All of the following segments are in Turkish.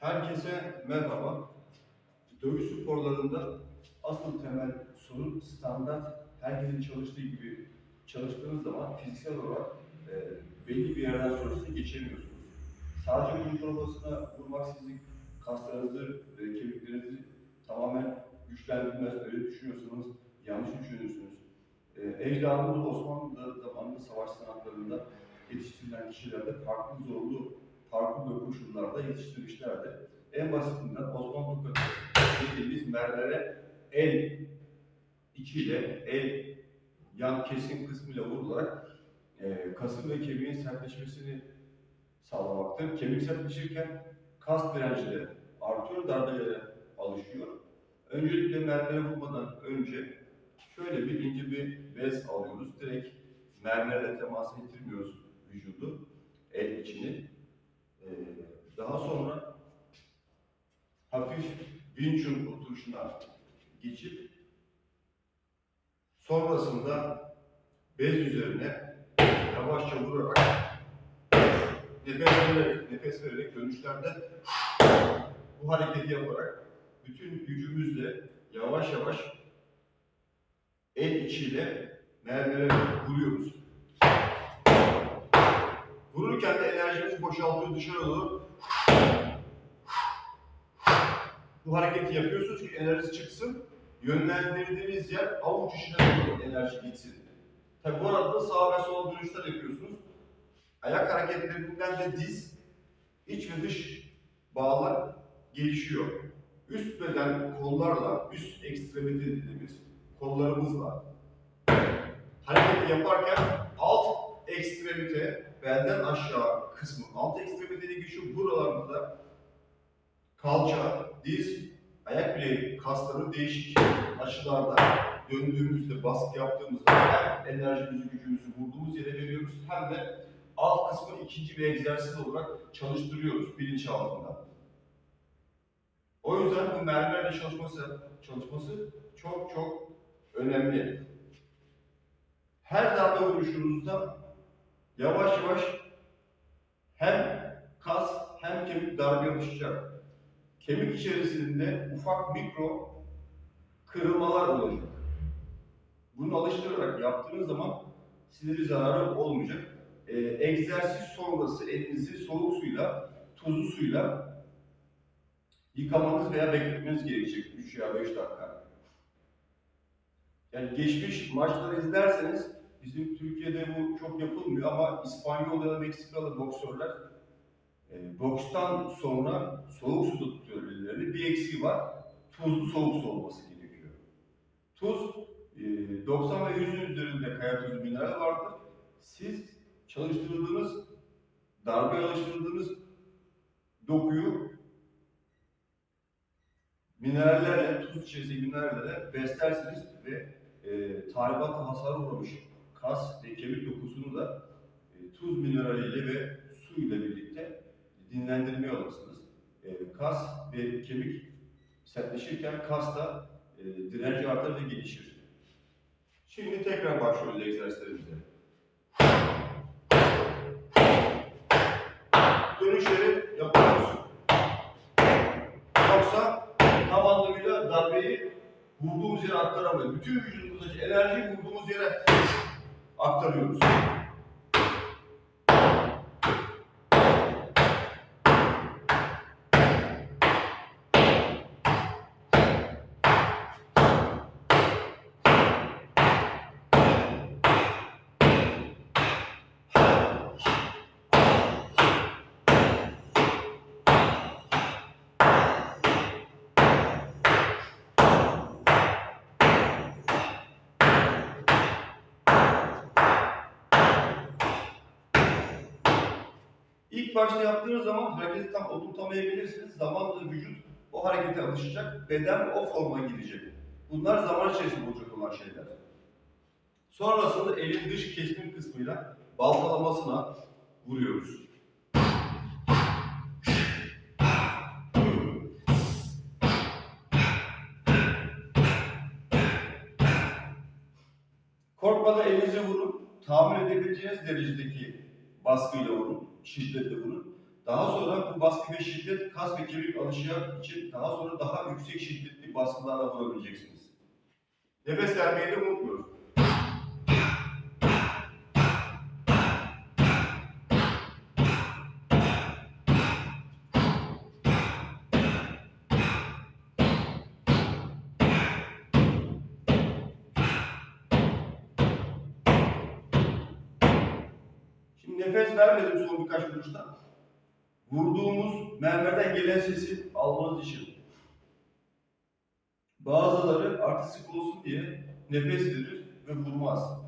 Herkese merhaba. Dövüş sporlarında asıl temel sorun standart herkesin çalıştığı gibi çalıştığınız zaman fiziksel olarak e, belli bir yerden sonrasını geçemiyorsunuz. Sadece vücut provasına vurmak sizin kaslarınızı, e, kemiklerinizi tamamen güçlendirmez. Öyle düşünüyorsanız yanlış düşünüyorsunuz. E, ecdadımız Osmanlı zamanında savaş sanatlarında yetiştirilen kişilerde farklı zorlu farklı böyle koşullarda yetiştirmişlerdi. En basitinden Osmanlı Tokat'ı dediğimiz mermere el içiyle, el yan kesim kısmıyla vurularak e, kasın ve kemiğin sertleşmesini sağlamaktır. Kemik sertleşirken kas direnci de artıyor, darbelere alışıyor. Öncelikle mermere vurmadan önce şöyle bir ince bir bez alıyoruz. Direkt mermerle temas ettirmiyoruz vücudu, el içini. Daha sonra hafif vinçun oturuşuna geçip sonrasında bez üzerine yavaşça vurarak nefes vererek, nefes vererek dönüşlerde bu hareketi yaparak bütün gücümüzle yavaş yavaş el içiyle mermere vuruyoruz. Vururken de enerjimiz boşaltıyor dışarı doğru. Bu hareketi yapıyorsunuz ki enerji çıksın. Yönlendirdiğiniz yer avuç içine doğru enerji gitsin. Tabi bu arada da sağ ve sol dönüşler yapıyorsunuz. Ayak hareketlerinden de diz, iç ve dış bağlar gelişiyor. Üst beden kollarla, üst ekstremite dediğimiz kollarımızla hareketi yaparken ekstremite belden aşağı kısmı alt ekstremiteye geçiyor. Buralarda da kalça, diz, ayak bileği kasları değişik açılarda döndüğümüzde, baskı yaptığımızda hem enerjimizi, gücümüzü vurduğumuz yere veriyoruz hem de alt kısmı ikinci bir egzersiz olarak çalıştırıyoruz bilinç altında. O yüzden bu mermerle çalışması, çalışması çok çok önemli. Her darbe vuruşunuzda yavaş yavaş hem kas hem kemik darbe alışacak. Kemik içerisinde ufak mikro kırılmalar olacak. Bunu alıştırarak yaptığınız zaman size bir zararı olmayacak. Ee, egzersiz sonrası elinizi soğuk suyla, tuzlu suyla yıkamanız veya bekletmeniz gerekecek 3 ya 5 dakika. Yani geçmiş maçları izlerseniz bizim Türkiye'de bu çok yapılmıyor ama İspanyol ya da Meksikalı boksörler e, bokstan sonra soğuk suda tutuyor ellerini. Bir eksiği var. Tuzlu soğuk su olması gerekiyor. Tuz e, 90 ve 100'ün üzerinde kaya tuzu mineral vardır. Siz çalıştırdığınız, darbe alıştırdığınız dokuyu minerallerle, tuz içerisindeki minerallerle beslersiniz ve e, tahribatla hasar uğramış kas ve kemik dokusunu da e, tuz mineraliyle ve su ile birlikte dinlendirmeye alırsınız. E, kas ve kemik sertleşirken kas da e, direnci artar ve gelişir. Şimdi tekrar başlıyoruz egzersizlerimize. Dönüşleri yapıyoruz. Yoksa tam anlamıyla darbeyi vurduğumuz yere aktaramayız. Bütün vücudumuzdaki enerjiyi vurduğumuz yere aktarıyoruz. İlk başta yaptığınız zaman hareketi tam oturtamayabilirsiniz. Zamanla vücut o harekete alışacak, beden o forma girecek. Bunlar zaman içerisinde olacak olan şeyler. Sonrasında elin dış kesim kısmıyla baltalamasına vuruyoruz. Korkmadan elinizi vurun. Tahammül edebileceğiniz derecedeki baskıyla vurun, şiddetle vurun. Daha sonra bu baskı ve şiddet kas ve kemik alışıya için daha sonra daha yüksek şiddetli baskılarla vurabileceksiniz. Nefes vermeyi de unutmuyoruz. Nefes vermedim son birkaç vuruşta. Vurduğumuz mermerden gelen sesi almanız için. Bazıları artistik olsun diye nefes verir ve vurmaz.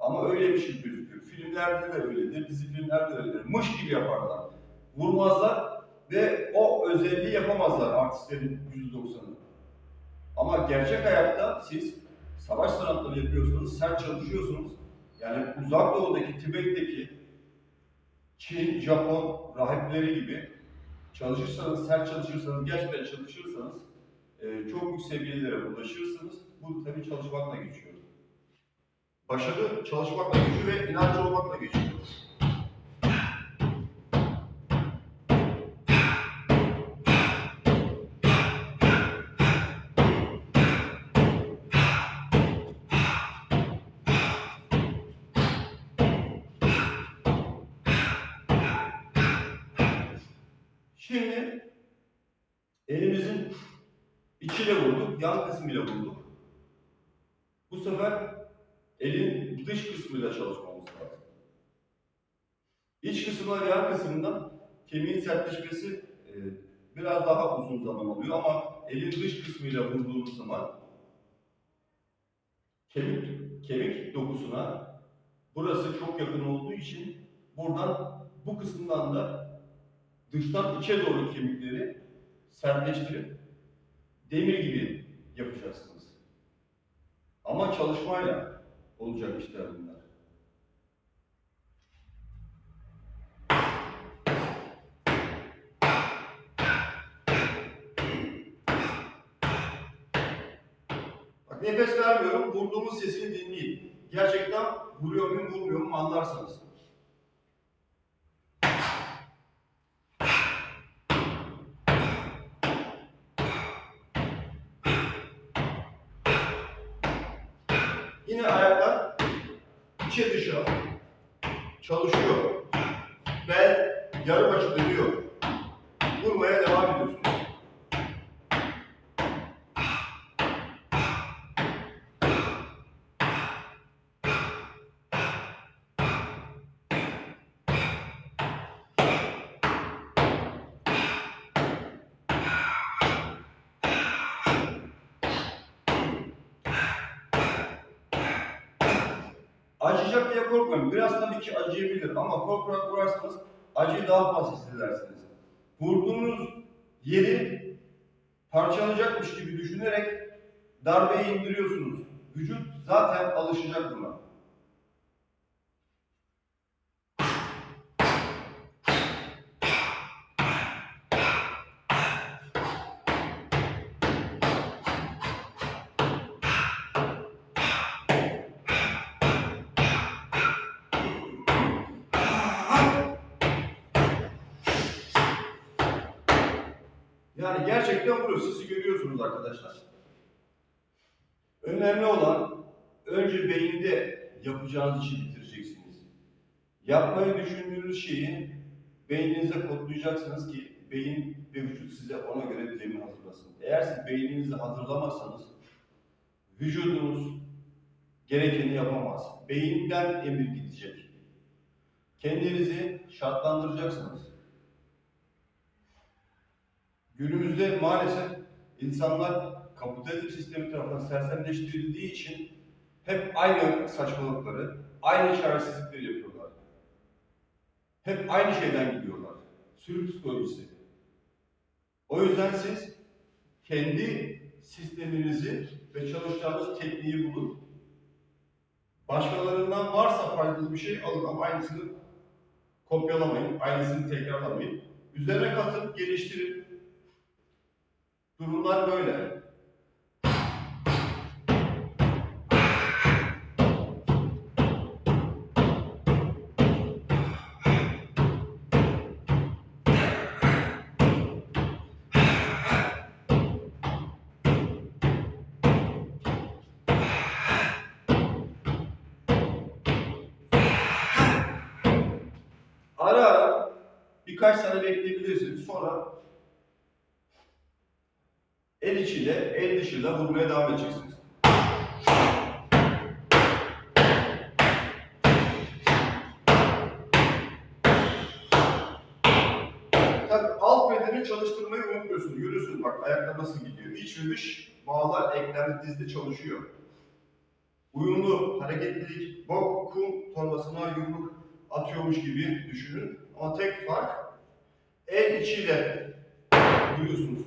Ama öyle bir şey gözüküyor. Filmlerde de öyledir, dizi filmlerde de öyledir. Mış gibi yaparlar. Vurmazlar ve o özelliği yapamazlar artistlerin %90'ı. Ama gerçek hayatta siz savaş sanatları yapıyorsunuz, sert çalışıyorsunuz. Yani uzak doğudaki, Tibet'teki Çin, Japon rahipleri gibi çalışırsanız, sert çalışırsanız, gerçekten çalışırsanız e, çok büyük seviyelere ulaşırsınız. Bu tabii çalışmakla geçiyor. Başarı çalışmakla geçiyor ve inançlı olmakla geçiyor. Şimdi elimizin içiyle vurduk, yan kısmıyla vurduk. Bu sefer elin dış kısmıyla çalışmamız lazım. İç kısmına ve yan kısmından kemiğin sertleşmesi e, biraz daha uzun zaman oluyor ama elin dış kısmıyla vurduğumuz zaman kemik, kemik dokusuna burası çok yakın olduğu için buradan bu kısımdan da dıştan içe doğru kemikleri sertleştirip demir gibi yapacaksınız. Ama çalışmayla olacak işler bunlar. Bak nefes vermiyorum, vurduğumuz sesini dinleyin. Gerçekten vuruyor muyum, vurmuyor muyum anlarsanız. Çalışıyor. Bel yarım açı dönüyor. Vurmaya devam ediyorsunuz. Acıyacak diye korkmayın. Biraz tabii ki acıyabilir ama korkarak vurarsanız acıyı daha fazla hissedersiniz. Vurduğunuz yeri parçalayacakmış gibi düşünerek darbeyi indiriyorsunuz. Vücut zaten alışacak buna. Yani gerçekten vuruyor. Sizi görüyorsunuz arkadaşlar. Önemli olan önce beyinde yapacağınız işi bitireceksiniz. Yapmayı düşündüğünüz şeyi beyninize kodlayacaksınız ki beyin ve vücut size ona göre bir hazırlasın. Eğer siz beyninizi hazırlamazsanız vücudunuz gerekeni yapamaz. Beyinden emir gidecek. Kendinizi şartlandıracaksınız. Günümüzde maalesef insanlar kapitalizm sistemi tarafından sersemleştirildiği için hep aynı saçmalıkları, aynı çaresizlikleri yapıyorlar. Hep aynı şeyden gidiyorlar. Sürü psikolojisi. O yüzden siz kendi sisteminizi ve çalışacağınız tekniği bulun. Başkalarından varsa faydalı bir şey alın ama aynısını kopyalamayın, aynısını tekrarlamayın. Üzerine katın, geliştirin. Durumlar böyle. Ara birkaç tane bekleyebilirsin. Sonra el içiyle, el dışıyla vurmaya devam edeceksiniz. Tabii alt bedeni çalıştırmayı unutmuyorsunuz. Görüyorsunuz bak ayaklar nasıl gidiyor. İç ve dış bağlar eklemde dizde çalışıyor. Uyumlu, hareketlilik, bok, kum torbasına yumruk atıyormuş gibi düşünün. Ama tek fark el içiyle duyuyorsunuz.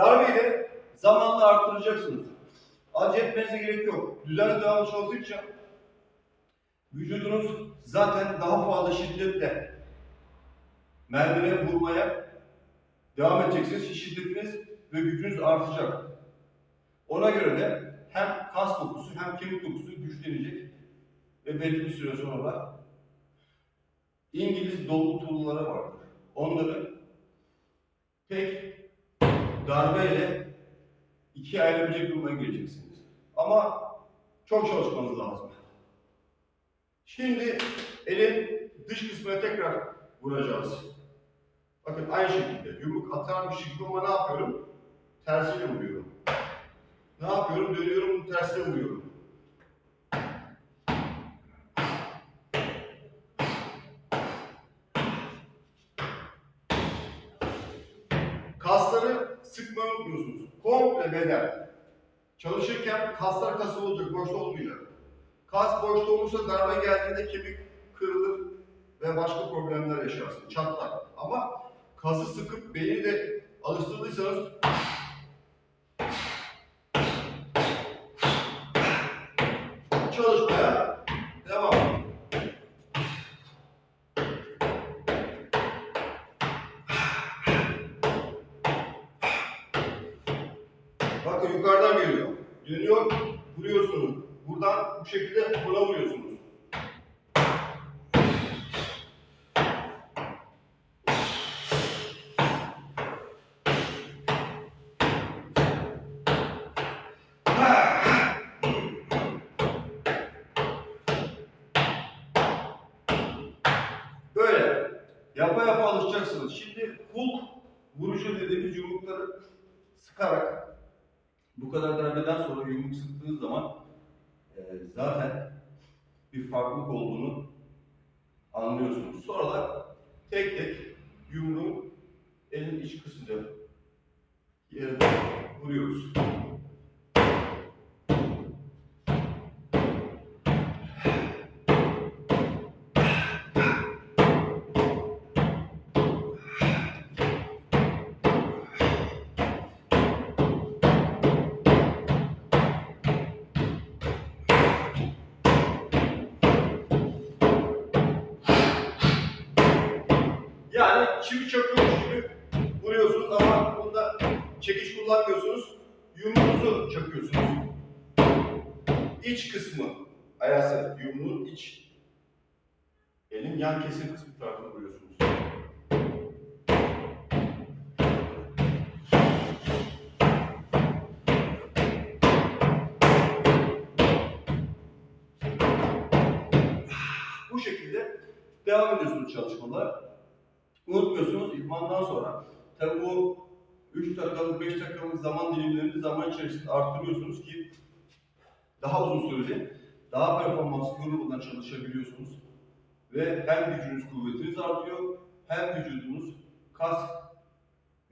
Darbeyi zamanla arttıracaksınız. Acele etmenize gerek yok. Düzenli devam çalıştıkça vücudunuz zaten daha fazla şiddetle merdivene vurmaya devam edeceksiniz. Şiddetiniz ve gücünüz artacak. Ona göre de hem kas dokusu hem kemik dokusu güçlenecek ve belli bir süre sonra İngiliz dolgu tuğlaları vardır. Onları tek darbeyle ikiye ayrılabilecek duruma geleceksiniz. Ama çok çalışmanız lazım. Şimdi elin dış kısmına tekrar vuracağız. Bakın aynı şekilde yumruk atarmış gibi ama ne yapıyorum? Tersiyle vuruyorum. Ne yapıyorum? Dönüyorum, tersine vuruyorum. Komple beden. Çalışırken kaslar kası olacak, boşta olmayacak. Kas boşta olursa darbe geldiğinde kemik kırılır ve başka problemler yaşarsın, çatlar. Ama kası sıkıp beyni de alıştırdıysanız Dönüyor, vuruyorsunuz. Buradan bu şekilde buna vuruyorsunuz. Böyle. Yapa yapa alışacaksınız. Şimdi Hulk vuruşu dediğimiz yumrukları sıkarak bu kadar darbeden sonra yumruk sıktığınız zaman e, zaten bir farklılık olduğunu anlıyorsunuz. Sonra da tek tek yumruğu elin iç kısmında yerine vuruyoruz. Çivi çakıyormuş gibi vuruyorsunuz ama bunda çekiş kullanmıyorsunuz. Yumruğunuzu çakıyorsunuz. İç kısmı, ayası, yumruğun iç. Elin yan kesim kısmı tarafını vuruyorsunuz. Bu şekilde devam ediyorsunuz çalışmalara. Unutmuyorsunuz idmandan sonra. Tabi bu 3 dakikalık, 5 dakikalık zaman dilimlerini zaman içerisinde arttırıyorsunuz ki daha uzun süreli, daha performanslı yorulmadan çalışabiliyorsunuz. Ve hem gücünüz, kuvvetiniz artıyor, hem vücudunuz, kas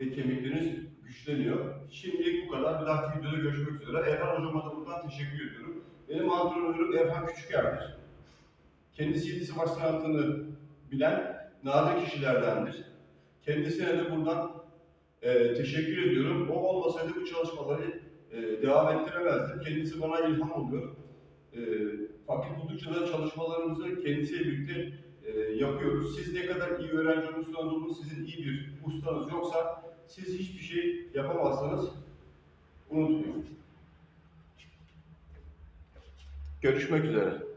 ve kemikleriniz güçleniyor. Şimdilik bu kadar. Bir dahaki videoda görüşmek üzere. Erhan hocama da buradan teşekkür ediyorum. Benim antrenörüm Erhan Küçüker'dir. Kendisi 7 savaş sanatını bilen nadir kişilerdendir. Kendisine de buradan e, teşekkür ediyorum. O olmasaydı bu çalışmaları e, devam ettiremezdim. Kendisi bana ilham oluyor. E, vakit buldukça da çalışmalarımızı kendisiyle birlikte e, yapıyoruz. Siz ne kadar iyi öğrenci olursanız olun, sizin iyi bir ustanız yoksa siz hiçbir şey yapamazsınız. Unutmayın. Görüşmek üzere.